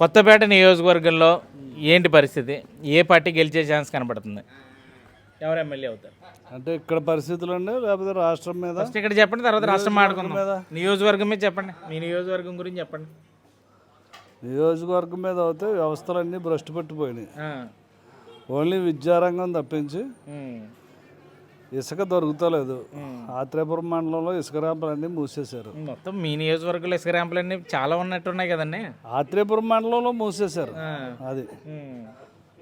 కొత్తపేట నియోజకవర్గంలో ఏంటి పరిస్థితి? ఏ పార్టీ గెలిచే ఛాన్స్ కనబడుతుంది ఎవరు ఎమ్మెల్యే అవుతారు? అంటే ఇక్కడ పరిస్థితులు అండి లేకపోతే రాష్ట్రం మీద? ఫస్ట్ ఇక్కడ చెప్పండి తర్వాత రాష్ట్రం మాట్లాడుకుందాం. నియోజకవర్గం మీద చెప్పండి. మీ నియోజకవర్గం గురించి చెప్పండి. నియోజకవర్గం మీద అయితే వ్యవస్థలన్నీ భ్రష్టు పట్టిపోయినాయి. ఓన్లీ విద్యారంగం తప్పించి. ఇసుక దొరుకుతలేదు ఆత్రేపురం మండలంలో ఇసుక ర్యాంపులన్నీ మూసేశారు మొత్తం మీ నియోజకవర్గంలో ఇసుక ర్యాంపులు అన్నీ చాలా ఉన్నట్టున్నాయి కదండి ఆత్రేపురం మండలంలో మూసేశారు. అది.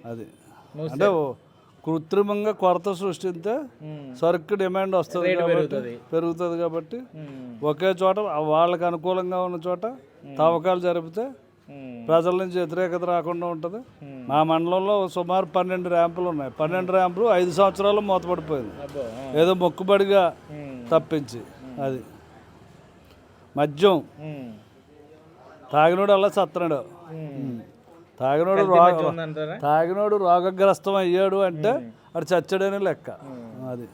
అది అంటే కృత్రిమంగా కొరత సృష్టిస్తే. సరుకు డిమాండ్ వస్తుంది కాబట్టి పెరుగుతుంది. కాబట్టి. ఒకే చోట వాళ్ళకి అనుకూలంగా ఉన్న చోట తవ్వకాలు జరిపితే. ప్రజల నుంచి వ్యతిరేకత రాకుండా ఉంటుంది. మా మండలంలో సుమారు పన్నెండు ర్యాంపులు ఉన్నాయి. పన్నెండు ర్యాంపులు ఐదు సంవత్సరాలు మూతపడిపోయింది. ఏదో మొక్కుబడిగా. తప్పించి అది. మద్యం. తాగినోడు అలా సత్తనాడు. తాగినోడు తాగినోడు రోగగ్రస్తం అయ్యాడు అంటే అది చచ్చాడని లెక్క. అది.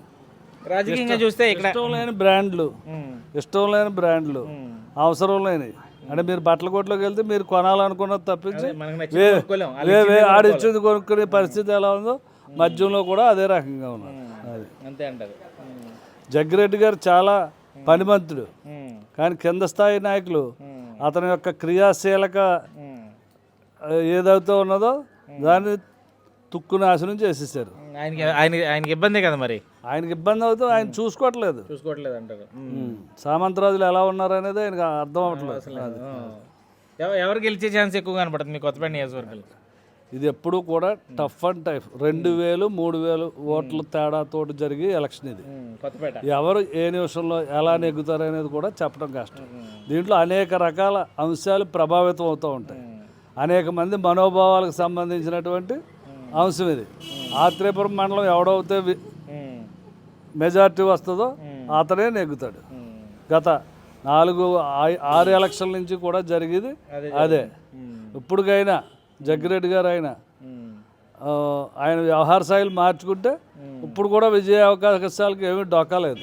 రాజకీయంగా చూస్తే ఇష్టం లేని బ్రాండ్లు. ఇష్టం లేని బ్రాండ్లు. అవసరం లేని అంటే మీరు బట్టల కొట్లోకి వెళ్తే మీరు కొనాలనుకున్నది తప్పించి ఇచ్చింది ఆడిచ్చేది కొనుక్కునే పరిస్థితి ఎలా ఉందో మద్యంలో కూడా అదే రకంగా ఉన్నది అది. అంతే అంటారు. ఉమ్. జగ్గిరెడ్డి గారు చాలా పనిమంతుడు. కానీ కింద స్థాయి నాయకులు. అతని యొక్క క్రియాశీలక ఏదైతే ఉన్నదో దాన్ని తుక్కు నాశనం చేసేసారు. ఆయనకి ఆయన ఆయనకి ఇబ్బందే కదా మరి? ఆయనకి ఇబ్బంది అవుతూ ఆయన చూసుకోవట్లేదు. చూసుకోవట్లేదు అంటారు. సామంతరాజులు ఎలా ఉన్నారు అనేది ఆయనకు అర్థం అవ్వట్లేదు. ఎవ- ఎవరు గెలిచే ఛాన్స్ ఎక్కువ కనపడుతుంది మీ కొత్తపేట నియోజకవర్గంలో? ఇది ఎప్పుడు కూడా టఫ్ అండ్ టైఫ్. రెండు వేలు మూడు వేలు ఓట్ల తేడాతోటి జరిగే ఎలక్షన్ ఇది. ఎవరు ఏ నిమిషంలో ఎలా నెగ్గుతారు అనేది కూడా చెప్పడం కష్టం. దీంట్లో అనేక రకాల అంశాలు ప్రభావితం అవుతూ ఉంటాయి. అనేక మంది మనోభావాలకు సంబంధించినటువంటి అంశం ఇది. ఆత్రేపురం మండలం ఎవడవుతే. మెజారిటీ వస్తుందో అతనే నెగ్గుతాడు. గత నాలుగు ఆరు ఎలక్షన్ల నుంచి కూడా జరిగేది అదే. ఇప్పటికైనా జగ్గిరెడ్డి గారు అయినా ఉమ్. ఆ, ఆయన వ్యవహార శైలి మార్చుకుంటే ఇప్పుడు కూడా విజయ అవకాశాలకు ఏమీ డొక్కలేదు.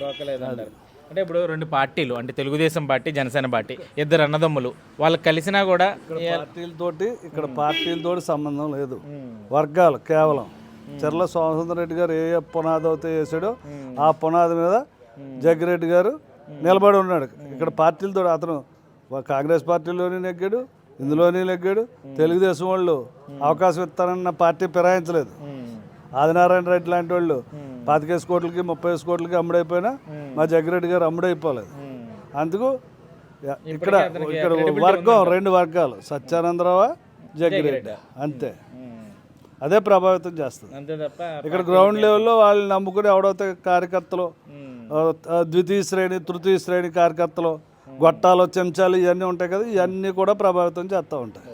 అంటే ఇప్పుడు రెండు పార్టీలు అంటే తెలుగుదేశం పార్టీ జనసేన పార్టీ ఇద్దరు అన్నదమ్ములు. వాళ్ళు కలిసినా కూడా పార్టీలతోటి ఇక్కడ పార్టీలతోటి సంబంధం లేదు. వర్గాలు కేవలం. చెర్ల సోమసుందర రెడ్డి గారు ఏ పునాది అయితే వేసాడో ఆ పునాది మీద జగ్గిరెడ్డి గారు నిలబడి ఉన్నాడు. ఇక్కడ పార్టీలతో అతను కాంగ్రెస్ పార్టీలోనే నెగ్గాడు ఇందులోనే నెగ్గాడు. తెలుగుదేశం వాళ్ళు అవకాశం ఇస్తానన్న పార్టీ ఫిరాయించలేదు. ఆదినారాయణ రెడ్డి లాంటి వాళ్ళు పాతికేసి కోట్లకి ముప్పై వేసి కోట్లకి అమ్ముడైపోయినా మా జగ్గిరెడ్డి గారు అమ్ముడైపోలేదు. అందుకు ఇక్కడ ఇక్కడ వర్గం రెండు వర్గాలు సత్యానందరావు జగ్గిరెడ్డి. అంతే. అదే ప్రభావితం చేస్తుంది. ఇక్కడ గ్రౌండ్ లెవెల్లో వాళ్ళని నమ్ముకుని ఎవడైతే కార్యకర్తలు ద్వితీయ శ్రేణి తృతీయ శ్రేణి కార్యకర్తలు గొట్టాలు చెంచాలు ఇవన్నీ ఉంటాయి కదా ఇవన్నీ కూడా ప్రభావితం చేస్తూ ఉంటాయి.